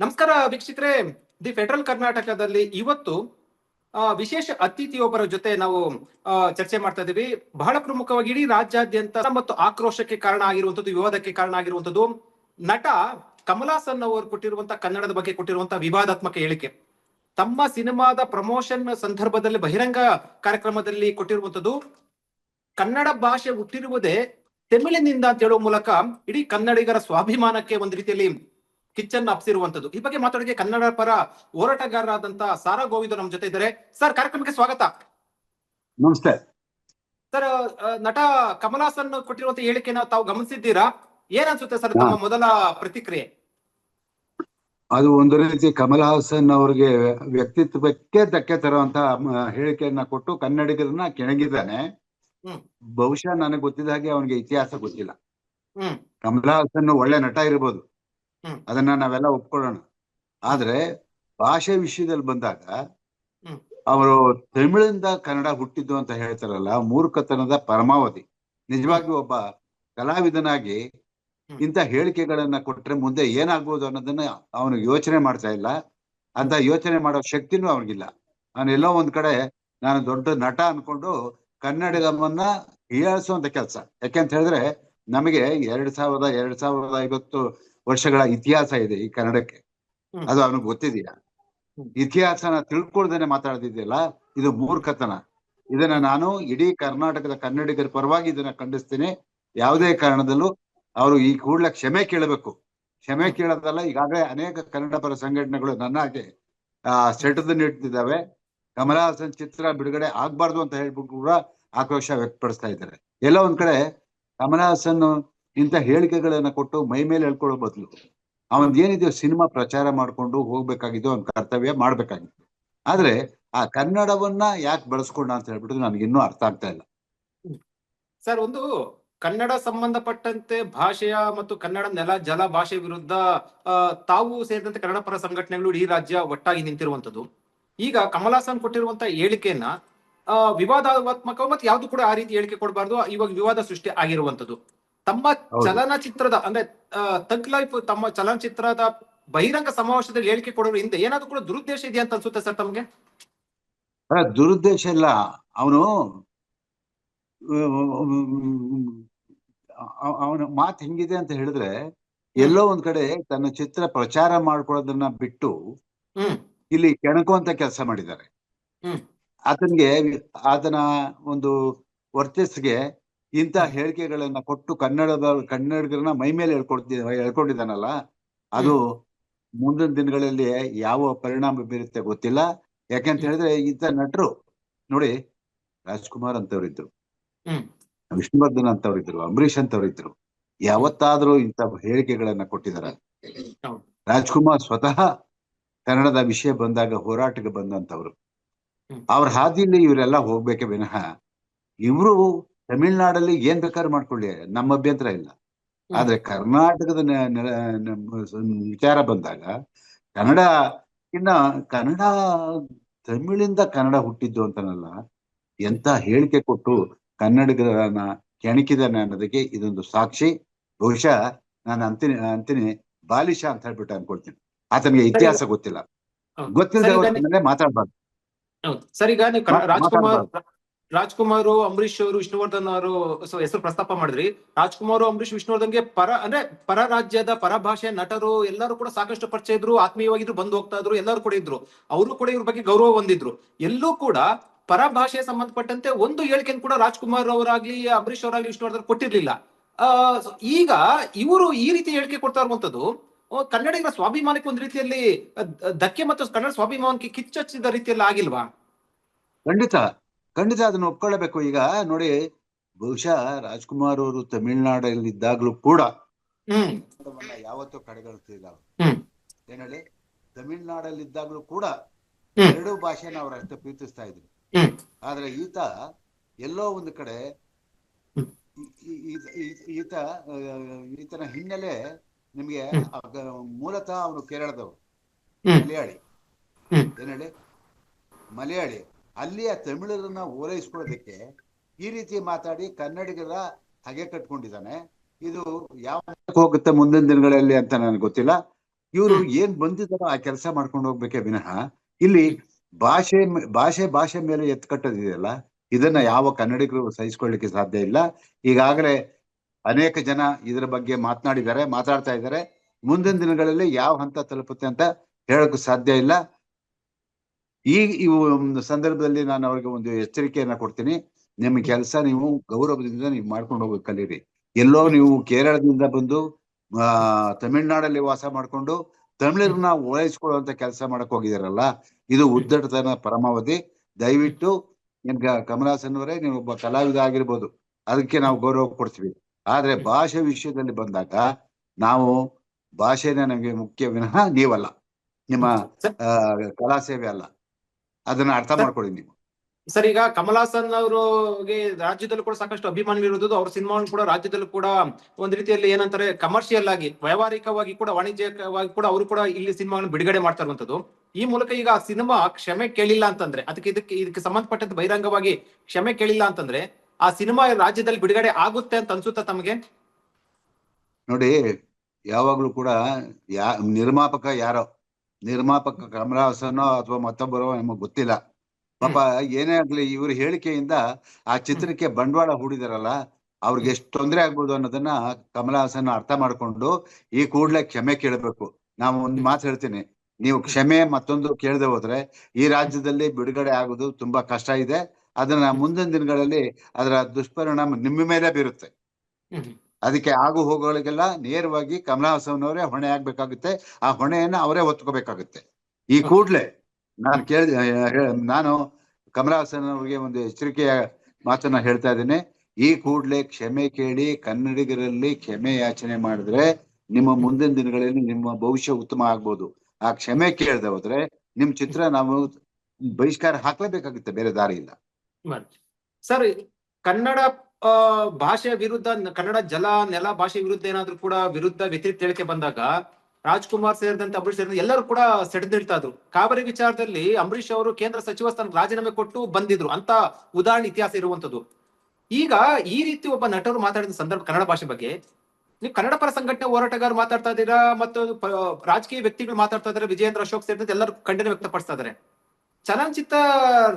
ನಮಸ್ಕಾರ ವೀಕ್ಷಿತರೆ. The federal ಕರ್ನಾಟಕದಲ್ಲಿ ಇವತ್ತು ವಿಶೇಷ ಅತಿಥಿಯೊಬ್ಬರ ಜೊತೆ ನಾವು ಚರ್ಚೆ ಮಾಡ್ತಾ ಇದೀವಿ ಬಹಳ ಪ್ರಮುಖವಾಗಿ ಇಡೀ ರಾಜ್ಯಾದ್ಯಂತ ಮತ್ತು ಆಕ್ರೋಶಕ್ಕೆ ಕಾರಣ ಆಗಿರುವಂತದ್ದು ವಿವಾದಕ್ಕೆ ಕಾರಣ ಆಗಿರುವಂತದ್ದು ನಟ ಕಮಲಾಸನ್ ಅವರು ಕೊಟ್ಟಿರುವಂತಹ ಕನ್ನಡದ ಬಗ್ಗೆ ಕೊಟ್ಟಿರುವಂತಹ ವಿವಾದಾತ್ಮಕ ಹೇಳಿಕೆ. ತಮ್ಮ ಸಿನಿಮಾದ ಪ್ರಮೋಷನ್ ಸಂದರ್ಭದಲ್ಲಿ, ಬಹಿರಂಗ ಕಾರ್ಯಕ್ರಮದಲ್ಲಿ ಕೊಟ್ಟಿರುವಂತದ್ದು ಕನ್ನಡ ಭಾಷೆ ಹುಟ್ಟಿರುವುದೇ ತಮಿಳಿನಿಂದ ಅಂತ ಹೇಳುವ ಮೂಲಕ ಇಡೀ ಕನ್ನಡಿಗರ ಸ್ವಾಭಿಮಾನಕ್ಕೆ ಒಂದು ರೀತಿಯಲ್ಲಿ ಕಿಚ್ಚನ್ನು ಅಪ್ಸಿರುವಂತದ್ದು ಈ ಬಗ್ಗೆ ಮಾತಾಡೋಕೆ ಕನ್ನಡ ಪರ ಹೋರಾಟಗಾರರಾದಂತಹ ಸಾರಾ ಗೋವಿಂದ ನಮ್ಮ ಜೊತೆ ಇದ್ದಾರೆ. ಸರ್ ಕಾರ್ಯಕ್ರಮಕ್ಕೆ ಸ್ವಾಗತ. ನಮಸ್ತೆ. ಸರ್ ನಟ ಕಮಲಾಸನ್ ಕೊಟ್ಟಿರುವಂತ ಹೇಳಿಕೆನ ತಾವು ಗಮನಿಸಿದ್ದೀರಾ? ಏನ್ ಅನ್ಸುತ್ತೆ ಸರ್ ತಮ್ಮ ಮೊದಲ ಪ್ರತಿಕ್ರಿಯೆ? ಅದು ಒಂದು ರೀತಿ ಕಮಲ್ ಹಾಸನ್ ಅವರಿಗೆ ವ್ಯಕ್ತಿತ್ವಕ್ಕೆ ಧಕ್ಕೆ ತರುವಂತ ಹೇಳಿಕೆಯನ್ನ ಕೊಟ್ಟು ಕನ್ನಡಿಗರನ್ನ ಕೆಣಗಿದ್ದಾನೆ. ಬಹುಶಃ ನನಗೆ ಗೊತ್ತಿದ ಹಾಗೆ ಅವನಿಗೆ ಇತಿಹಾಸ ಗೊತ್ತಿಲ್ಲ. ಹ್ಮ್. ಕಮಲ್ ಹಾಸನ್ ಒಳ್ಳೆ ನಟ ಇರ್ಬೋದು. ಅದನ್ನ ನಾವೆಲ್ಲ ಒಪ್ಕೊಳ್ಳೋಣ. ಆದ್ರೆ ಭಾಷೆ ವಿಷಯದಲ್ಲಿ ಬಂದಾಗ ಅವರು ತಮಿಳಿಂದ ಕನ್ನಡ ಹುಟ್ಟಿದ್ದು ಅಂತ ಹೇಳ್ತಾರಲ್ಲ ಮೂರ್ಖತನದ ಪರಮಾವಧಿ. ನಿಜವಾಗಿ ಒಬ್ಬ ಕಲಾವಿದನಾಗಿ ಇಂತ ಹೇಳಿಕೆಗಳನ್ನ ಕೊಟ್ರೆ ಮುಂದೆ ಏನಾಗ್ಬೋದು ಅನ್ನೋದನ್ನ ಅವನು ಯೋಚನೆ ಮಾಡ್ತಾ ಇಲ್ಲ. ಅಂತ ಯೋಚನೆ ಮಾಡೋ ಶಕ್ತಿನೂ ಅವನಿಗಿಲ್ಲ. ಅವನು ಎಲ್ಲೋ ಒಂದ್ ಕಡೆ ನಾನು ದೊಡ್ಡ ನಟ ಅನ್ಕೊಂಡು ಕನ್ನಡಿಗಮನ್ನ ಹೀಯಾಳಿಸುವಂತ ಕೆಲಸ. ಯಾಕೆಂತ ಹೇಳಿದ್ರೆ ನಮಗೆ ಎರಡ್ ಸಾವಿರದ ಎರಡ್ ಸಾವಿರದ ಐವತ್ತು ವರ್ಷಗಳ ಇತಿಹಾಸ ಇದೆ ಈ ಕನ್ನಡಕ್ಕೆ. ಅದು ಅವನಿಗೆ ಗೊತ್ತಿದೆಯಾ. ಇತಿಹಾಸನ ತಿಳ್ಕೊಳ್ದೇನೆ ಮಾತಾಡ್ತಿದ್ಯಲ್ಲ ಇದು ಮೂರ್ಖತನ. ಇದನ್ನ ನಾನು ಇಡೀ ಕರ್ನಾಟಕದ ಕನ್ನಡಿಗರ ಪರವಾಗಿ ಇದನ್ನ ಖಂಡಿಸ್ತೀನಿ. ಯಾವುದೇ ಕಾರಣದಲ್ಲೂ ಅವರು ಈ ಕೂಡಲೇ ಕ್ಷಮೆ ಕೇಳಬೇಕು. ಕ್ಷಮೆ ಕೇಳೋದಲ್ಲ ಈಗಾಗಲೇ ಅನೇಕ ಕನ್ನಡ ಪರ ಸಂಘಟನೆಗಳು ನನ್ನ ಹಾಗೆ ಆ ಸೆಟದ ಕಮಲ ಹಾಸನ್ ಚಿತ್ರ ಬಿಡುಗಡೆ ಆಗ್ಬಾರ್ದು ಅಂತ ಹೇಳ್ಬಿಟ್ಟು ಕೂಡ ಆಕ್ರೋಶ ವ್ಯಕ್ತಪಡಿಸ್ತಾ ಇದ್ದಾರೆ. ಎಲ್ಲ ಒಂದ್ ಕಡೆ ಕಮಲಹಾಸನ್ ಇಂಥ ಹೇಳಿಕೆಗಳನ್ನ ಕೊಟ್ಟು ಮೈ ಮೇಲೆ ಹೇಳ್ಕೊಳ್ಳೋ ಬದಲು ಅವನ್ ಏನಿದೆಯೋ ಸಿನಿಮಾ ಪ್ರಚಾರ ಮಾಡ್ಕೊಂಡು ಹೋಗ್ಬೇಕಾಗಿದ್ದು ಅವ್ನ ಕರ್ತವ್ಯ ಮಾಡ್ಬೇಕಾಗಿತ್ತು. ಆದ್ರೆ ಆ ಕನ್ನಡವನ್ನ ಯಾಕೆ ಬಳಸ್ಕೊಂಡ ಅಂತ ಹೇಳ್ಬಿಟ್ಟು ನನಗೆ ಇನ್ನೂ ಅರ್ಥ ಆಗ್ತಾ ಇಲ್ಲ. ಸರ್, ಒಂದು ಕನ್ನಡ ಸಂಬಂಧಪಟ್ಟಂತೆ ಭಾಷೆಯ ಮತ್ತು ಕನ್ನಡ ನೆಲ, ಜಲ ಭಾಷೆ ವಿರುದ್ಧ ತಾವು ಸೇರಿದಂತೆ ಕನ್ನಡ ಪರ ಸಂಘಟನೆಗಳು ಇಡೀ ರಾಜ್ಯ ಒಟ್ಟಾಗಿ ನಿಂತಿರುವಂತದ್ದು ಈಗ ಕಮಲಾಸನ್ ಕೊಟ್ಟಿರುವಂತ ಹೇಳಿಕೆಯನ್ನ ವಿವಾದಾತ್ಮಕ ಮತ್ತೆ ಯಾವ್ದು ಕೂಡ ಆ ರೀತಿ ಹೇಳಿಕೆ ಕೊಡಬಾರ್ದು. ಇವಾಗ ವಿವಾದ ಸೃಷ್ಟಿ ಆಗಿರುವಂತದ್ದು ತಮ್ಮ ಚಲನಚಿತ್ರದ ಅಂದ್ರೆ ತಗ್ ಲೈಫ್ ತಮ್ಮ ಚಲನಚಿತ್ರದ ಬಹಿರಂಗ ಸಮಾವೇಶದಲ್ಲಿ ಹೇಳಿಕೆ ಕೊಡೋರು ಹಿಂದೆ ಏನಾದ್ರು ಕೂಡ ದುರುದ್ದೇಶ ಇದೆಯಾ ಅಂತ ಅನ್ಸುತ್ತೆ ಸರ್ ತಮ್ಗೆ? ದುರುದ್ದೇಶ ಇಲ್ಲ. ಅವನು ಅವನ ಮಾತು ಹೆಂಗಿದೆ ಅಂತ ಹೇಳಿದ್ರೆ ಎಲ್ಲೋ ಒಂದ್ ಕಡೆ ತನ್ನ ಚಿತ್ರ ಪ್ರಚಾರ ಮಾಡ್ಕೊಳ್ಳೋದನ್ನ ಬಿಟ್ಟು ಇಲ್ಲಿ ಕೆಣಕುವಂತ ಕೆಲಸ ಮಾಡಿದ್ದಾರೆ. ಆತನಿಗೆ ಆತನ ಒಂದು ವರ್ಚಸ್ಗೆ ಇಂಥ ಹೇಳಿಕೆಗಳನ್ನ ಕೊಟ್ಟು ಕನ್ನಡದ ಕನ್ನಡಿಗರನ್ನ ಮೈ ಮೇಲೆ ಹೇಳ್ಕೊಡ್ತಿ ಹೇಳ್ಕೊಂಡಿದ್ದಾನಲ್ಲ ಅದು ಮುಂದಿನ ದಿನಗಳಲ್ಲಿ ಯಾವ ಪರಿಣಾಮ ಬೀರುತ್ತೆ ಗೊತ್ತಿಲ್ಲ. ಯಾಕೆಂತ ಹೇಳಿದ್ರೆ ಇಂತ ನಟರು ನೋಡಿ ರಾಜ್ಕುಮಾರ್ ಅಂತವ್ರಿದ್ರು. ವಿಷ್ಣುವರ್ಧನ್ ಅಂತವ್ರಿದ್ರು ಅಂಬರೀಷ್ ಅಂತವ್ರಿದ್ರು. ಯಾವತ್ತಾದ್ರೂ ಇಂತ ಹೇಳಿಕೆಗಳನ್ನ ಕೊಟ್ಟಿದಾರ. ರಾಜ್ಕುಮಾರ್ ಸ್ವತಃ ಕನ್ನಡದ ವಿಷಯ ಬಂದಾಗ ಹೋರಾಟಕ್ಕೆ ಬಂದಂತವ್ರು. ಅವ್ರ ಹಾದಿಯಲ್ಲಿ ಇವರೆಲ್ಲ ಹೋಗ್ಬೇಕೆ ವಿನಃ ಇವರು ತಮಿಳ್ನಾಡಲ್ಲಿ ಏನ್ ಬೇಕಾದ್ರೂ ಮಾಡ್ಕೊಳ್ಳಿ ನಮ್ಮ ಅಭ್ಯಂತರ ಇಲ್ಲ. ಆದ್ರೆ ಕರ್ನಾಟಕದ ವಿಚಾರ ಬಂದಾಗ ಕನ್ನಡ ಇನ್ನ ಕನ್ನಡ ತಮಿಳಿಂದ ಕನ್ನಡ ಹುಟ್ಟಿದ್ದು ಅಂತನಲ್ಲ ಎಂತ ಹೇಳಿಕೆ ಕೊಟ್ಟು ಕನ್ನಡಿಗರನ್ನ ಕೆಣಕಿದಾನೆ ಅನ್ನೋದಕ್ಕೆ ಇದೊಂದು ಸಾಕ್ಷಿ. ಬಹುಶಃ ನಾನು ಅಂತೀನಿ ಅಂತೀನಿ ಬಾಲಿಶ ಅಂತ ಹೇಳ್ಬಿಟ್ಟು ಅನ್ಕೊಳ್ತೀನಿ. ಆತನಿಗೆ ಇತಿಹಾಸ ಗೊತ್ತಿಲ್ಲ. ಗೊತ್ತಿಲ್ಲ ಗೊತ್ತಿಲ್ಲದೆ ಮಾತಾಡ್ಬಾರ್ದು. ಸರ್ ಈಗ ರಾಜ್ಕುಮಾರ್ ರಾಜ್ಕುಮಾರ್, ಅಂಬರೀಶ್ ಅವರು, ವಿಷ್ಣುವರ್ಧನ್ ಅವರು ಹೆಸರು ಪ್ರಸ್ತಾಪ ಮಾಡಿದ್ರಿ. ರಾಜ್ಕುಮಾರ್, ಅಂಬರೀಶ್, ವಿಷ್ಣುವರ್ಧನ್ಗೆ ಪರ, ಅಂದ್ರೆ ಪರ ರಾಜ್ಯದ ಪರ ಭಾಷೆ ನಟರು ಎಲ್ಲರೂ ಕೂಡ ಸಾಕಷ್ಟು ಪರಿಚಯ ಇದ್ರು, ಆತ್ಮೀಯವಾಗಿದ್ರು, ಬಂದು ಹೋಗ್ತಾ ಇದ್ರು, ಎಲ್ಲರೂ ಕೂಡ ಇದ್ರು. ಅವರು ಕೂಡ ಇವ್ರ ಬಗ್ಗೆ ಗೌರವ ಹೊಂದಿದ್ರು. ಎಲ್ಲೂ ಕೂಡ ಪರ ಭಾಷೆಗೆ ಸಂಬಂಧಪಟ್ಟಂತೆ ಒಂದು ಹೇಳಿಕೆ ಕೂಡ ರಾಜ್ಕುಮಾರ್ ಅವರಾಗ್ಲಿ, ಅಂಬರೀಶ್ ಅವರಾಗ್ಲಿ, ವಿಷ್ಣುವರ್ಧನ್ ಕೊಟ್ಟಿರ್ಲಿಲ್ಲ. ಈಗ ಇವರು ಈ ರೀತಿ ಹೇಳಿಕೆ ಕೊಡ್ತಾ ಇರುವಂತದ್ದು ಕನ್ನಡಿಗರ ಸ್ವಾಭಿಮಾನಕ್ಕೆ ಒಂದು ರೀತಿಯಲ್ಲಿ ಧಕ್ಕೆ ಮತ್ತು ಕನ್ನಡ ಸ್ವಾಭಿಮಾನಕ್ಕೆ ಕಿಚ್ಚಚ್ಚಿದ ರೀತಿಯಲ್ಲಿ ಆಗಿಲ್ವಾ? ಖಂಡಿತ. ಖಂಡಿತ ಅದನ್ನ ಒಪ್ಕೊಳ್ಳಬೇಕು ಈಗ ನೋಡಿ ಬಹುಶಃ ರಾಜ್ಕುಮಾರ್ ಅವರು ತಮಿಳ್ನಾಡಲ್ಲಿ ಇದ್ದಾಗ್ಲೂ ಕೂಡ ಯಾವತ್ತೂ ಕಡೆಗಣಿಸ್ತಿಲ್ಲ ಅವ್ರು. ಹ್ಮ್. ಏನ್ ಹೇಳಿ ತಮಿಳ್ನಾಡಲ್ಲಿ ಇದ್ದಾಗ್ಲೂ ಕೂಡ ಎರಡು ಭಾಷೆನ ಅವ್ರು ಅಷ್ಟೇ ಪ್ರೀತಿಸ್ತಾ ಇದ್ರು. ಆದ್ರೆ ಈತ ಎಲ್ಲೋ ಒಂದು ಕಡೆ ಈತ ಈತನ ಹಿನ್ನೆಲೆ ನಿಮ್ಗೆ ಮೂಲತಃ ಅವನು ಕೇರಳದವರು. ಮಲಯಾಳಿ. ಏನ್ ಹೇಳಿ ಮಲಯಾಳಿ ಅಲ್ಲಿಯ ತಮಿಳರನ್ನ ಓಲೈಸ್ಕೊಳ್ಳೋದಕ್ಕೆ ಈ ರೀತಿ ಮಾತಾಡಿ ಕನ್ನಡಿಗರ ಹಗೆ ಕಟ್ಕೊಂಡಿದ್ದಾನೆ. ಇದು ಯಾವ ಹೋಗುತ್ತೆ ಮುಂದಿನ ದಿನಗಳಲ್ಲಿ ಅಂತ ನನಗೆ ಗೊತ್ತಿಲ್ಲ. ಇವರು. ಏನ್ ಬಂದಿದ್ದಾರೋ ಆ ಕೆಲಸ ಮಾಡ್ಕೊಂಡು ಹೋಗ್ಬೇಕೇ ವಿನಃ ಇಲ್ಲಿ ಭಾಷೆ ಭಾಷೆ ಭಾಷೆ ಮೇಲೆ ಎತ್ಕಟ್ಟೋದಿದೆಯಲ್ಲ ಇದನ್ನ ಯಾವ ಕನ್ನಡಿಗರು ಸಹಿಸ್ಕೊಳ್ಳಿಕ್ಕೆ ಸಾಧ್ಯ ಇಲ್ಲ. ಈಗಾಗಲೇ ಅನೇಕ ಜನ ಇದರ ಬಗ್ಗೆ ಮಾತನಾಡಿದ್ದಾರೆ, ಮಾತಾಡ್ತಾ ಇದ್ದಾರೆ. ಮುಂದಿನ ದಿನಗಳಲ್ಲಿ ಯಾವ ಹಂತ ತಲುಪುತ್ತೆ ಅಂತ ಹೇಳಕ್ ಸಾಧ್ಯ ಇಲ್ಲ. ಈ ಒಂದು ಸಂದರ್ಭದಲ್ಲಿ ನಾನು ಅವ್ರಿಗೆ ಒಂದು ಎಚ್ಚರಿಕೆಯನ್ನ ಕೊಡ್ತೀನಿ. ನಿಮ್ಮ ಕೆಲಸ ನೀವು ಗೌರವದಿಂದ ನೀವು ಮಾಡ್ಕೊಂಡು ಹೋಗ್ಬೇಕು ಕಲೀರಿ. ಎಲ್ಲೋ ನೀವು ಕೇರಳದಿಂದ ಬಂದು ಆ ತಮಿಳ್ನಾಡಲ್ಲಿ ವಾಸ ಮಾಡ್ಕೊಂಡು ತಮಿಳರನ್ನ ಓಲೈಸ್ಕೊಳ್ಳುವಂತ ಕೆಲಸ ಮಾಡಕ್ ಹೋಗಿದಾರಲ್ಲ ಇದು ಉದ್ದಟತನ ಪರಮಾವಧಿ. ದಯವಿಟ್ಟು ಕಮಲಾಸನ್ ಅವರೇ ನೀವು ಒಬ್ಬ ಕಲಾವಿದ ಆಗಿರ್ಬೋದು ಅದಕ್ಕೆ ನಾವು ಗೌರವ ಕೊಡ್ತೀವಿ. ಆದ್ರೆ ಭಾಷೆ ವಿಷಯದಲ್ಲಿ ಬಂದಾಗ ನಾವು ಭಾಷೆನೇ ನಮಗೆ ಮುಖ್ಯ ವಿನಃ ನೀವಲ್ಲ. ನಿಮ್ಮ ಕಲಾ ಸೇವೆ ಅಲ್ಲ. ಅದನ್ನ ಅರ್ಥ ಮಾಡ್ಕೊಳ್ಳಿ ನೀವು. ಸರ್ ಈಗ ಕಮಲಾಸನ್ ಅವ್ರಿಗೆ ರಾಜ್ಯದಲ್ಲೂ ಕೂಡ ಸಾಕಷ್ಟು ಅಭಿಮಾನಿಗಳಿರುವುದು ಅವ್ರ ಸಿನಿಮಾವನ್ನು ಕೂಡ ರಾಜ್ಯದಲ್ಲೂ ಕೂಡ ಒಂದ್ ರೀತಿಯಲ್ಲಿ ಏನಂತಾರೆ ಕಮರ್ಷಿಯಲ್ ಆಗಿ ವ್ಯವಹಾರಿಕವಾಗಿ ಕೂಡ ವಾಣಿಜ್ಯವಾಗಿ ಕೂಡ ಅವರು ಕೂಡ ಇಲ್ಲಿ ಸಿನಿಮಾವನ್ನು ಬಿಡುಗಡೆ ಮಾಡ್ತಾ ಇರುವಂತದ್ದು ಈ ಮೂಲಕ ಈಗ ಆ ಸಿನಿಮಾ ಕ್ಷಮೆ ಕೇಳಿಲ್ಲ ಅಂತಂದ್ರೆ ಅದಕ್ಕೆ ಇದಕ್ಕೆ ಇದಕ್ಕೆ ಸಂಬಂಧಪಟ್ಟಂತೆ ಬಹಿರಂಗವಾಗಿ ಕ್ಷಮೆ ಕೇಳಿಲ್ಲ ಅಂತಂದ್ರೆ ಆ ಸಿನಿಮಾ ರಾಜ್ಯದಲ್ಲಿ ಬಿಡುಗಡೆ ಆಗುತ್ತೆ ಅಂತ ಅನ್ಸುತ್ತಾ ತಮಗೆ? ನೋಡಿ ಯಾವಾಗ್ಲೂ ಕೂಡ ಯಾ ನಿರ್ಮಾಪಕ ಯಾರೋ ನಿರ್ಮಾಪಕ ಕಮಲಹಾಸನೋ ಅಥವಾ ಮತ್ತೊಬ್ಬರೋ ನಮಗ್ ಗೊತ್ತಿಲ್ಲ. ಪಾಪ ಏನೇ ಆಗ್ಲಿ ಇವ್ರ ಹೇಳಿಕೆಯಿಂದ ಆ ಚಿತ್ರಕ್ಕೆ ಬಂಡವಾಳ ಹೂಡಿದಾರಲ್ಲ ಅವ್ರಿಗೆ ಎಷ್ಟು ತೊಂದರೆ ಆಗ್ಬೋದು ಅನ್ನೋದನ್ನ ಕಮಲಹಾಸನ್ ಅರ್ಥ ಮಾಡ್ಕೊಂಡು ಈ ಕೂಡ್ಲೆ ಕ್ಷಮೆ ಕೇಳಬೇಕು. ನಾವು ಒಂದ್ ಮಾತು ಹೇಳ್ತೀನಿ. ನೀವು ಕ್ಷಮೆ ಮತ್ತೊಂದು ಕೇಳದೆ ಹೋದ್ರೆ ಈ ರಾಜ್ಯದಲ್ಲಿ ಬಿಡುಗಡೆ ಆಗೋದು ತುಂಬಾ ಕಷ್ಟ ಇದೆ. ಅದನ್ನ ಮುಂದಿನ ದಿನಗಳಲ್ಲಿ ಅದರ ದುಷ್ಪರಿಣಾಮ ನಿಮ್ಮ ಮೇಲೆ ಬೀರುತ್ತೆ. ಅದಕ್ಕೆ ಆಗು ಹೋಗೋಗಳಿಗೆಲ್ಲ ನೇರವಾಗಿ ಕಮಲಹಾಸನ್ ಅವರೇ ಹೊಣೆ ಆಗ್ಬೇಕಾಗುತ್ತೆ. ಆ ಹೊಣೆಯನ್ನ ಅವರೇ ಹೊತ್ಕೋಬೇಕಾಗುತ್ತೆ. ಈ ಕೂಡ್ಲೆ ನಾನು ಕೇಳಿದ ನಾನು ಕಮಲಹಾಸನ್ ಅವರಿಗೆ ಒಂದು ಎಚ್ಚರಿಕೆಯ ಮಾತನ್ನ ಹೇಳ್ತಾ ಇದ್ದೇನೆ. ಈ ಕೂಡ್ಲೆ ಕ್ಷಮೆ ಕೇಳಿ ಕನ್ನಡಿಗರಲ್ಲಿ ಕ್ಷಮೆ ಯಾಚನೆ ಮಾಡಿದ್ರೆ ನಿಮ್ಮ ಮುಂದಿನ ದಿನಗಳಲ್ಲಿ ನಿಮ್ಮ ಭವಿಷ್ಯ ಉತ್ತಮ ಆಗ್ಬೋದು. ಆ ಕ್ಷಮೆ ಕೇಳದೆ ಹೋದ್ರೆ ನಿಮ್ ಚಿತ್ರ ನಾವು ಬಹಿಷ್ಕಾರ ಹಾಕ್ಲೇಬೇಕಾಗುತ್ತೆ ಬೇರೆ ದಾರಿ ಇಲ್ಲ ಸರ್ ಕನ್ನಡ ಭಾಷೆ ವಿರುದ್ಧ ಕನ್ನಡ ಜಲ, ನೆಲ ಭಾಷೆ ವಿರುದ್ಧ ಏನಾದ್ರು ಕೂಡ ವಿರುದ್ಧ ವ್ಯತಿರಿಕ್ತ ಹೇಳಿಕೆ ಬಂದಾಗ, ರಾಜ್ಕುಮಾರ್ ಸೇರಿದಂತೆ ಅಂಬರೀಷ್ ಸೇರಿದಂತೆ ಎಲ್ಲರೂ ಕೂಡ ಸೆಡೆದಿಳ್ತಾ ಇದ್ರು. ಕಾವೇರಿ ವಿಚಾರದಲ್ಲಿ ಅಂಬರೀಷ್ ಅವರು ಕೇಂದ್ರ ಸಚಿವ ಸ್ಥಾನಕ್ಕೆ ರಾಜೀನಾಮೆ ಕೊಟ್ಟು ಬಂದಿದ್ರು. ಅಂತ ಉದಾಹರಣೆ ಇತಿಹಾಸ ಇರುವಂತದ್ದು ಈಗ ಈ ರೀತಿ ಒಬ್ಬ ನಟರು ಮಾತಾಡಿದ ಸಂದರ್ಭ ಕನ್ನಡ ಭಾಷೆ ಬಗ್ಗೆ, ನೀವು ಕನ್ನಡ ಪರ ಸಂಘಟನೆ ಹೋರಾಟಗಾರರು ಮಾತಾಡ್ತಾ ಇದ್ದೀರಾ? ಮತ್ತು ರಾಜಕೀಯ ವ್ಯಕ್ತಿಗಳು ಮಾತಾಡ್ತಾ ಇದ್ದಾರೆ, ವಿಜಯೇಂದ್ರ ಅಶೋಕ್ ಸೇರಿದಂತೆ ಎಲ್ಲರೂ ಖಂಡನೆ ವ್ಯಕ್ತಪಡಿಸ್ತಾ ಇದ್ದಾರೆ. ಚಲನಚಿತ್ರ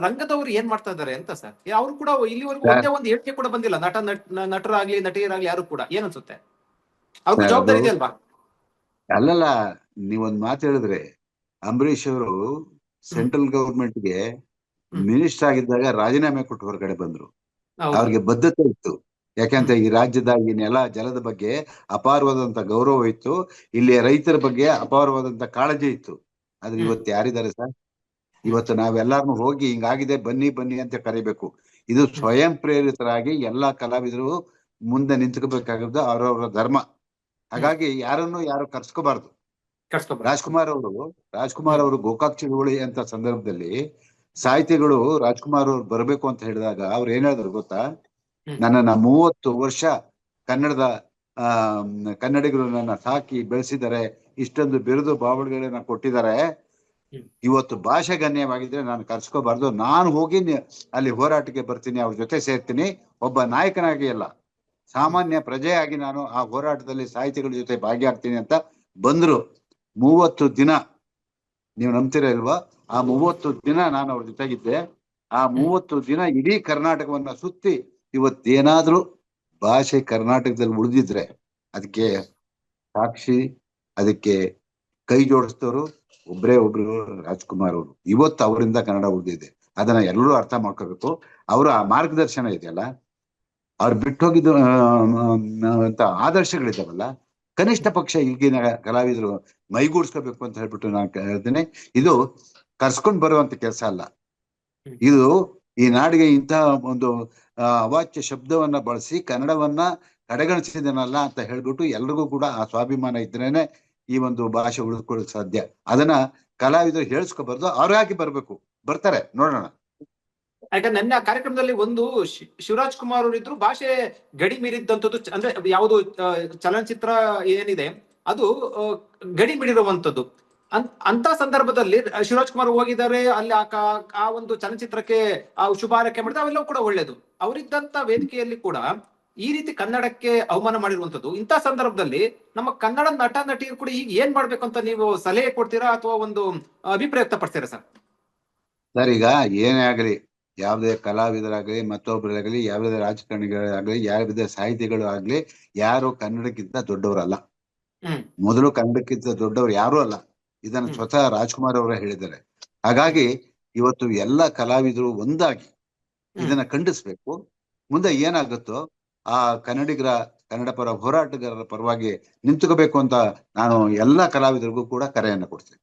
ರಂಗದವರು ಏನ್ ಮಾಡ್ತಾ ಇದ್ದಾರೆ ಅಂತ ಸರ್? ಅವ್ರು ಕೂಡ ಇಲ್ಲಿವರೆಗೂ ಒಂದೇ ಒಂದು ಹೇಳಿಕೆ ಕೂಡ ಬಂದಿಲ್ಲ. ನಟ ನಟರಾಗ್ಲಿ ನಟಿಯರಾಗ್ಲಿ ಯಾರು ಕೂಡ. ಏನ್ ಅನ್ಸುತ್ತೆ? ಅವ್ರಿಗೆ ಜವಾಬ್ದಾರಿ ಇದೆ ಅಲ್ವಾ? ಅಲ್ಲಲ್ಲ ನೀವೊಂದ್ ಮಾತು ಹೇಳಿದ್ರೆ ಅಂಬರೀಶ್ ಅವರು ಸೆಂಟ್ರಲ್ ಗವರ್ಮೆಂಟ್ಗೆ ಗೆ ಮಿನಿಸ್ಟರ್ ಆಗಿದ್ದಾಗ ರಾಜೀನಾಮೆ ಕೊಟ್ಟು ಹೊರಗಡೆ ಬಂದ್ರು. ಅವ್ರಿಗೆ ಬದ್ಧತೆ ಇತ್ತು. ಯಾಕಂತ ಈ ರಾಜ್ಯದ ಈ ನೆಲ ಜಲದ ಬಗ್ಗೆ ಅಪಾರವಾದಂತ ಗೌರವ ಇತ್ತು. ಇಲ್ಲಿ ರೈತರ ಬಗ್ಗೆ ಅಪಾರವಾದಂತ ಕಾಳಜಿ ಇತ್ತು. ಆದ್ರೆ. ಇವತ್ತು ಯಾರಿದ್ದಾರೆ ಸರ್? ಇವತ್ತು ನಾವೆಲ್ಲಾರು ಹೋಗಿ ಹಿಂಗಾಗಿದೆ ಬನ್ನಿ ಬನ್ನಿ ಅಂತ ಕರಿಬೇಕು. ಇದು ಸ್ವಯಂ ಪ್ರೇರಿತರಾಗಿ ಎಲ್ಲಾ ಕಲಾವಿದರು ಮುಂದೆ ನಿಂತ್ಕೋಬೇಕಾಗಿದ್ದು ಅವರವರ ಧರ್ಮ. ಹಾಗಾಗಿ ಯಾರನ್ನು ಯಾರು ಕರ್ಸ್ಕೋಬಾರ್ದು. ರಾಜ್ಕುಮಾರ್ ಅವರು ರಾಜ್ಕುಮಾರ್ ಅವರು ಗೋಕಾಕ್ ಚಳುವಳಿ ಅಂತ ಸಂದರ್ಭದಲ್ಲಿ ಸಾಹಿತಿಗಳು ರಾಜ್ಕುಮಾರ್ ಅವ್ರು ಬರ್ಬೇಕು ಅಂತ ಹೇಳಿದಾಗ ಅವ್ರು ಏನ್ ಹೇಳಿದ್ರು ಗೊತ್ತಾ? ನನ್ನ ನನ್ನನ್ನ ಮೂವತ್ತು ವರ್ಷ ಕನ್ನಡದ ಆ ಕನ್ನಡಿಗರು ನನ್ನ ಸಾಕಿ ಬೆಳೆಸಿದ್ದಾರೆ ಇಷ್ಟೊಂದು ಬಿರುದು ಬಾವಳಿಗಳನ್ನ ಕೊಟ್ಟಿದ್ದಾರೆ. ಇವತ್ತು ಭಾಷೆ ಗಣ್ಯವಾಗಿದ್ರೆ ನಾನು ಕರ್ಸ್ಕೋಬಾರ್ದು. ನಾನು ಹೋಗಿ ಅಲ್ಲಿ ಹೋರಾಟಕ್ಕೆ ಬರ್ತೀನಿ, ಅವ್ರ ಜೊತೆ ಸೇರ್ತೀನಿ. ಒಬ್ಬ ನಾಯಕನಾಗಿ ಅಲ್ಲ. ಸಾಮಾನ್ಯ ಪ್ರಜೆಯಾಗಿ ನಾನು ಆ ಹೋರಾಟದಲ್ಲಿ ಸಾಹಿತಿಗಳ ಜೊತೆ ಭಾಗಿಯಾಗ್ತೀನಿ ಅಂತ ಬಂದ್ರು. ಮೂವತ್ತು ದಿನ, ನೀವು ನಂಬ್ತೀರಾ ಇಲ್ವಾ? ಆ ಮೂವತ್ತು ದಿನ ನಾನು ಅವ್ರ ಜೊತೆಗಿದ್ದೆ. ಆ ಮೂವತ್ತು ದಿನ ಇಡೀ ಕರ್ನಾಟಕವನ್ನ ಸುತ್ತಿ ಇವತ್ತೇನಾದ್ರೂ ಭಾಷೆ ಕರ್ನಾಟಕದಲ್ಲಿ ಉಳಿದಿದ್ರೆ, ಅದಕ್ಕೆ ಸಾಕ್ಷಿ, ಅದಕ್ಕೆ ಕೈ ಜೋಡಿಸಿದವರು ಒಬ್ರೇ ಒಬ್ರು ರಾಜ್ಕುಮಾರ್ ಅವರು. ಇವತ್ತು ಅವರಿಂದ ಕನ್ನಡ ಉಳಿದಿದೆ. ಅದನ್ನ ಎಲ್ಲರೂ ಅರ್ಥ ಮಾಡ್ಕೋಬೇಕು. ಅವರ ಮಾರ್ಗದರ್ಶನ ಇದೆಯಲ್ಲ? ಅವ್ರು ಬಿಟ್ಟು ಹೋಗಿದ್ದು ಅಂತ ಆದರ್ಶಗಳಿದಾವಲ್ಲ ಕನಿಷ್ಠ ಪಕ್ಷ ಈಗಿನ ಕಲಾವಿದರು ಮೈಗೂಡಿಸ್ಕೋಬೇಕು ಅಂತ ಹೇಳ್ಬಿಟ್ಟು ನಾನು ಹೇಳ್ತೇನೆ. ಇದು ಕರ್ಸ್ಕೊಂಡ್ ಬರುವಂತ ಕೆಲಸ ಅಲ್ಲ. ಇದು ಈ ನಾಡಿಗೆ ಇಂತಹ ಒಂದು ಅವಾಚ್ಯ ಶಬ್ದವನ್ನ ಬಳಸಿ ಕನ್ನಡವನ್ನ ಕಡೆಗಣಿಸಿದನಲ್ಲ ಅಂತ ಹೇಳ್ಬಿಟ್ಟು ಎಲ್ರಿಗೂ ಕೂಡ ಆ ಸ್ವಾಭಿಮಾನ ಇದ್ರೇನೆ ಈ ಒಂದು ಭಾಷೆ ಉಳಿದುಕೊಳ್ಳಕ್ ಸಾಧ್ಯ. ಅದನ್ನ ಕಲಾವಿದರು ಹೇಳಿಸ್ಕೋಬಾರ್ದು ಅವ್ರಾಗಿ ಬರ್ಬೇಕು? ಬರ್ತಾರೆ, ನೋಡೋಣ. ಯಾಕಂದ್ರೆ ನನ್ನ ಕಾರ್ಯಕ್ರಮದಲ್ಲಿ ಒಂದು ಶಿವರಾಜ್ ಕುಮಾರ್ ಅವರು ಇದ್ರು ಭಾಷೆ ಗಡಿ ಮೀರಿದ್ದಂಥದ್ದು ಅಂದ್ರೆ ಯಾವುದು ಚಲನಚಿತ್ರ ಏನಿದೆ, ಅದು ಗಡಿ ಮೀರಿರುವಂತದ್ದು. ಅಂತ ಸಂದರ್ಭದಲ್ಲಿ ಶಿವರಾಜ್ ಕುಮಾರ್ ಹೋಗಿದ್ದಾರೆ, ಅಲ್ಲಿ ಆ ಒಂದು ಚಲನಚಿತ್ರಕ್ಕೆ, ಆ ಶುಭ ಆರೈಕೆ ಮಾಡಿದ್ರೆ ಅವೆಲ್ಲವೂ ಕೂಡ ಒಳ್ಳೇದು. ಅವರಿದ್ದಂತ ವೇದಿಕೆಯಲ್ಲಿ ಕೂಡ ಈ ರೀತಿ ಕನ್ನಡಕ್ಕೆ ಅವಮಾನ ಮಾಡಿರುವಂತದ್ದು ಇಂಥ ಸಂದರ್ಭದಲ್ಲಿ ನಮ್ಮ ಕನ್ನಡ ನಟ ನಟಿಯರು ಕೂಡ ಈಗ ಏನ್ ಮಾಡ್ಬೇಕು ಅಂತ ನೀವು ಸಲಹೆ ಕೊಡ್ತೀರಾ ಅಥವಾ ಒಂದು ಅಭಿಪ್ರಾಯ ವ್ಯಕ್ತಪಡ್ತೀರಾ ಸರ್? ಸರ್ ಈಗ ಏನೇ ಆಗಲಿ ಯಾವುದೇ ಕಲಾವಿದರಾಗಲಿ ಮತ್ತೊಬ್ಬರಾಗಲಿ ಯಾವುದೇ ರಾಜಕಾರಣಿಗಳಾಗಲಿ ಯಾವುದೇ ಸಾಹಿತಿಗಳು ಆಗ್ಲಿ ಯಾರು ಕನ್ನಡಕ್ಕಿಂತ ದೊಡ್ಡವರಲ್ಲ. ಮೊದಲು ಕನ್ನಡಕ್ಕಿಂತ ದೊಡ್ಡವರು ಯಾರು ಅಲ್ಲ. ಇದನ್ನ ಸ್ವತಃ ರಾಜ್ಕುಮಾರ್ ಅವರೇ ಹೇಳಿದ್ದಾರೆ. ಹಾಗಾಗಿ ಇವತ್ತು ಎಲ್ಲ ಕಲಾವಿದರು ಒಂದಾಗಿ ಇದನ್ನ ಖಂಡಿಸ್ಬೇಕು. ಮುಂದೆ ಏನಾಗುತ್ತೋ ಆ ಕನ್ನಡಿಗರ ಕನ್ನಡ ಪರ ಹೋರಾಟಗಾರರ ಪರವಾಗಿ ನಿಂತುಕೋಬೇಕು ಅಂತ ನಾನು ಎಲ್ಲಾ ಕಲಾವಿದರಿಗೂ ಕೂಡ ಕರೆಯನ್ನ ಕೊಡ್ತೇನೆ.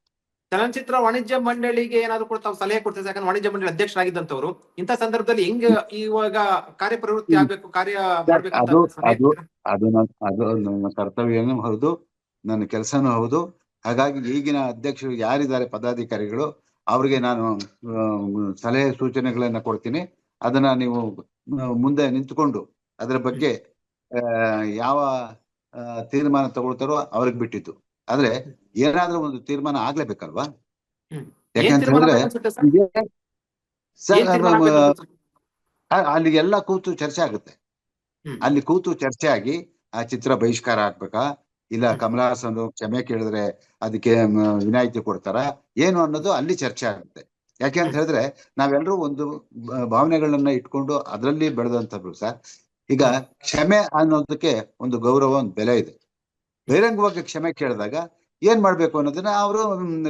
ಚಲನಚಿತ್ರ ವಾಣಿಜ್ಯ ಮಂಡಳಿಗೆ ಏನಾದ್ರು ಕೂಡ ತಾವು ಸಲಹೆ ಕೊಡ್ತೇವೆ ಯಾಕಂದ್ರೆ ವಾಣಿಜ್ಯ ಮಂಡಳಿ ಅಧ್ಯಕ್ಷರಾಗಿದ್ದಂತವ್ರು ಇಂಥ ಸಂದರ್ಭದಲ್ಲಿ ಹೆಂಗ್ ಇವಾಗ ಕಾರ್ಯಪ್ರವೃತ್ತಿ. ಆಗ್ಬೇಕು ಕಾರ್ಯ ಅದು- ಅದು- ಅದು ನನ್ನ ಅದು ನನ್ನ ಕರ್ತವ್ಯನೂ ಹೌದು ನನ್ನ ಕೆಲಸನೂ ಹೌದು. ಹಾಗಾಗಿ ಈಗಿನ ಅಧ್ಯಕ್ಷರು ಯಾರಿದ್ದಾರೆ ಪದಾಧಿಕಾರಿಗಳು ಅವ್ರಿಗೆ ನಾನು ಸಲಹೆ ಸೂಚನೆಗಳನ್ನ ಕೊಡ್ತೀನಿ. ಅದನ್ನ ನೀವು ಮುಂದೆ ನಿಂತುಕೊಂಡು ಅದರ ಬಗ್ಗೆ ಯಾವ ತೀರ್ಮಾನ ತಗೊಳ್ತಾರೋ ಅವ್ರಿಗೆ ಬಿಟ್ಟಿತ್ತು. ಆದ್ರೆ ಏನಾದ್ರೂ ಒಂದು ತೀರ್ಮಾನ ಆಗ್ಲೇಬೇಕಲ್ವಾ? ಯಾಕಂತಂದ್ರೆ ಅಲ್ಲಿ ಎಲ್ಲ ಕೂತು ಚರ್ಚೆ ಆಗುತ್ತೆ. ಅಲ್ಲಿ ಕೂತು ಚರ್ಚೆ ಆಗಿ ಆ ಚಿತ್ರ ಬಹಿಷ್ಕಾರ ಆಗ್ಬೇಕಾ? ಇಲ್ಲ. ಕಮಲ ಹಾಸನ್ ಕ್ಷಮೆ ಕೇಳಿದ್ರೆ ಅದಕ್ಕೆ ವಿನಾಯಿತಿ ಕೊಡ್ತಾರ? ಏನು ಅನ್ನೋದು ಅಲ್ಲಿ ಚರ್ಚೆ ಆಗುತ್ತೆ. ಯಾಕೆ ಅಂತ ಹೇಳಿದ್ರೆ ನಾವೆಲ್ಲರೂ ಒಂದು ಭಾವನೆಗಳನ್ನ ಇಟ್ಕೊಂಡು ಅದರಲ್ಲಿ ಬೆಳೆದಂತ ಸರ್. ಈಗ ಕ್ಷಮೆ ಅನ್ನೋದಕ್ಕೆ ಒಂದು ಗೌರವ ಒಂದು ಬೆಲೆ ಇದೆ. ಬಹಿರಂಗವಾಗಿ ಕ್ಷಮೆ ಕೇಳಿದಾಗ ಏನ್ ಮಾಡ್ಬೇಕು ಅನ್ನೋದನ್ನ ಅವರು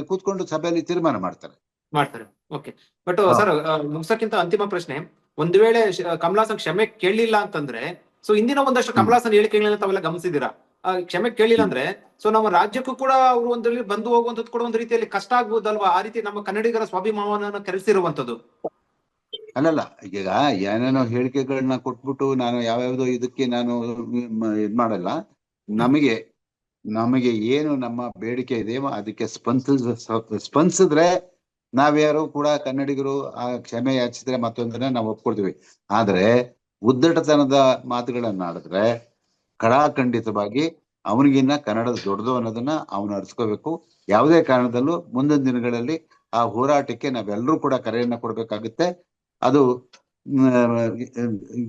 ಕೂತ್ಕೊಂಡು ಸಭೆಯಲ್ಲಿ ತೀರ್ಮಾನ ಮಾಡ್ತಾರೆ. ಮಾಡ್ತಾರೆ. ಓಕೆ ಬಟ್ ಸರ್ ಮುಗಿಸಕ್ಕಿಂತ ಅಂತಿಮ ಪ್ರಶ್ನೆ ಒಂದು ವೇಳೆ ಕಮಲಾಸನ್ ಕ್ಷಮೆ ಕೇಳಲಿಲ್ಲ ಅಂತಂದ್ರೆ ಸೊ ಹಿಂದಿನ ಒಂದಷ್ಟು ಕಮಲಾಸನ್ ಹೇಳಿಕೆಗಳನ್ನ ತಾವೆಲ್ಲ ಗಮನಿಸಿದೀರಾ ಕ್ಷಮೆ ಕೇಳಿಲ್ಲ ಅಂದ್ರೆ ಸೊ ನಮ್ಮ ರಾಜ್ಯಕ್ಕೂ ಕೂಡ ಅವರು ಒಂದ್ರಲ್ಲಿ ಬಂದು ಹೋಗುವಂತದ್ದು ಕೂಡ ಒಂದು ರೀತಿಯಲ್ಲಿ ಕಷ್ಟ ಆಗ್ಬೋದಲ್ವಾ? ಆ ರೀತಿ ನಮ್ಮ ಕನ್ನಡಿಗರ ಸ್ವಾಭಿಮಾನವನ್ನು ಕೆರಳಿಸಿರುವಂತದ್ದು ಅಲ್ಲಲ್ಲ, ಈಗ ಏನೇನೋ ಹೇಳಿಕೆಗಳನ್ನ ಕೊಟ್ಬಿಟ್ಟು ನಾನು ಯಾವ್ಯಾವ್ದೋ ಇದಕ್ಕೆ ನಾನು ಇದ್ ಮಾಡಲ್ಲ. ನಮಗೆ ನಮಗೆ ಏನು ನಮ್ಮ ಬೇಡಿಕೆ ಇದೆ ಅದಕ್ಕೆ ಸ್ಪಂದಿಸ, ಸ್ಪಂದಿಸಿದ್ರೆ ನಾವ್ಯಾರು ಕೂಡ ಕನ್ನಡಿಗರು ಆ ಕ್ಷಮೆ ಯಾಚಿಸಿದ್ರೆ ಮತ್ತೊಂದನ್ನ ನಾವು ಒಪ್ಕೊಳ್ತೀವಿ. ಆದ್ರೆ ಉದ್ದಟತನದ ಮಾತುಗಳನ್ನ ಆಡಿದ್ರೆ ಕಡಾಖಂಡಿತವಾಗಿ ಅವನಿಗಿನ್ನ ಕನ್ನಡದ ದೊಡ್ಡದು ಅನ್ನೋದನ್ನ ಅವನು ಅರ್ಸ್ಕೋಬೇಕು. ಯಾವುದೇ ಕಾರಣದಲ್ಲೂ ಮುಂದಿನ ದಿನಗಳಲ್ಲಿ ಆ ಹೋರಾಟಕ್ಕೆ ನಾವೆಲ್ಲರೂ ಕೂಡ ಕರೆಯನ್ನ ಕೊಡ್ಬೇಕಾಗುತ್ತೆ. ಅದು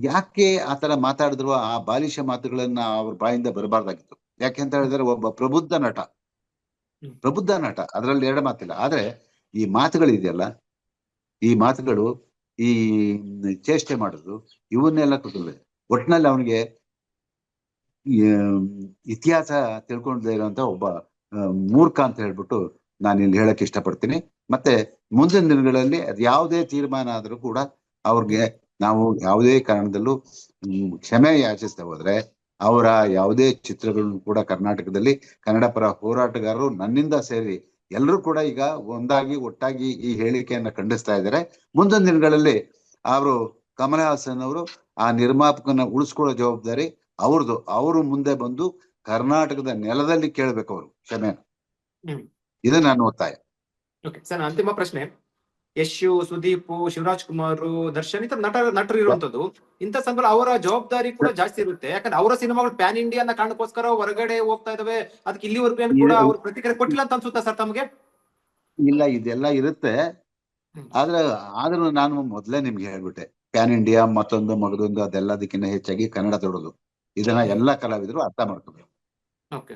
ಯಾಕೆ ಆತರ ಮಾತಾಡಿದ್ರು ಆ ಬಾಲಿಶ ಮಾತುಗಳನ್ನ ಅವ್ರ ಬಾಯಿಂದ ಬರಬಾರ್ದಾಗಿತ್ತು. ಯಾಕೆ ಅಂತ ಹೇಳಿದ್ರೆ ಒಬ್ಬ ಪ್ರಬುದ್ಧ ನಟ. ಪ್ರಬುದ್ಧ ನಟ ಅದರಲ್ಲಿ ಎರಡು ಮಾತಿಲ್ಲ. ಆದ್ರೆ ಈ ಮಾತುಗಳಿದೆಯಲ್ಲ ಈ ಮಾತುಗಳು ಈ ಚೇಷ್ಟೆ ಮಾಡೋದು ಇವನ್ನೆಲ್ಲ ಕೂತಲ್ಲ ಒಟ್ನಲ್ಲಿ ಅವನಿಗೆ ಇತಿಹಾಸ ತಿಳ್ಕೊಂಡಿರುವಂತ ಒಬ್ಬ ಮೂರ್ಖ ಅಂತ ಹೇಳ್ಬಿಟ್ಟು ನಾನು ಇಲ್ಲಿ ಹೇಳಕ್ ಇಷ್ಟಪಡ್ತೀನಿ. ಮತ್ತೆ ಮುಂದಿನ ದಿನಗಳಲ್ಲಿ ಅದ್ ಯಾವುದೇ ತೀರ್ಮಾನ ಆದರೂ ಕೂಡ ಅವ್ರಿಗೆ ನಾವು ಯಾವುದೇ ಕಾರಣದಲ್ಲೂ ಕ್ಷಮೆ ಯಾಚಿಸ್ತಾ ಹೋದ್ರೆ ಅವರ ಯಾವುದೇ ಚಿತ್ರಗಳನ್ನು ಕೂಡ ಕರ್ನಾಟಕದಲ್ಲಿ ಕನ್ನಡ ಪರ ಹೋರಾಟಗಾರರು ನನ್ನಿಂದ ಸೇರಿ ಎಲ್ಲರೂ ಕೂಡ ಈಗ ಒಂದಾಗಿ ಒಟ್ಟಾಗಿ ಈ ಹೇಳಿಕೆಯನ್ನ ಖಂಡಿಸ್ತಾ ಇದ್ದಾರೆ. ಮುಂದಿನ ದಿನಗಳಲ್ಲಿ ಅವರು ಕಮಲ ಹಾಸನ್ ಅವರು ಆ ನಿರ್ಮಾಪಕನ ಉಳಿಸ್ಕೊಳ್ಳೋ ಜವಾಬ್ದಾರಿ ಅವ್ರದ್ದು ಅವರು ಮುಂದೆ ಬಂದು ಕರ್ನಾಟಕದ ನೆಲದಲ್ಲಿ ಕೇಳಬೇಕು ಅವರು ಕ್ಷಮೆ. ಇದು ನನ್ನ ಒತ್ತಾಯ. ಓಕೆ ಸರ್ ಅಂತಿಮ ಪ್ರಶ್ನೆ ಯಶ್ ಸುದೀಪ್ ಶಿವರಾಜ್ ಕುಮಾರ್ ದರ್ಶನ್ ಇತರ ನಟ ನಟರು ಇರುವಂತದ್ದು ಇಂತ ಸಂದರ್ಭ ಅವರ ಜವಾಬ್ದಾರಿ ಕೂಡ ಜಾಸ್ತಿ ಇರುತ್ತೆ. ಯಾಕಂದ್ರೆ ಅವರ ಸಿನಿಮಾಗಳು ಪ್ಯಾನ್ ಇಂಡಿಯಾ ಅನ್ನೋ ಕಾರಣಕ್ಕೋಸ್ಕರ ಹೊರಗಡೆ ಹೋಗ್ತಾ ಇದಾವೆ. ಅದಕ್ಕೆ ಇಲ್ಲಿವರೆಗೂ ಏನು ಕೂಡ. ಅವ್ರು ಪ್ರತಿಕ್ರಿಯೆ ಕೊಟ್ಟಿಲ್ಲ ಅಂತ ಅನ್ಸುತ್ತಾ ಸರ್ ತಮಗೆ? ಇಲ್ಲ ಇದೆಲ್ಲ ಇರುತ್ತೆ. ಆದ್ರೆ ಆದ್ರೂ ನಾನು ಮೊದ್ಲೇ ನಿಮ್ಗೆ ಹೇಳ್ಬಿಟ್ಟೆ ಪ್ಯಾನ್ ಇಂಡಿಯಾ ಮತ್ತೊಂದು ಮಗದೊಂದು ಅದೆಲ್ಲದಕ್ಕಿಂತ ಹೆಚ್ಚಾಗಿ ಕನ್ನಡ ತೊಡೋದು. ಇದನ್ನ ಎಲ್ಲಾ ಕಲಾವಿದರು ಅರ್ಥ ಮಾಡ್ಕೋಬೇಕು. ಓಕೆ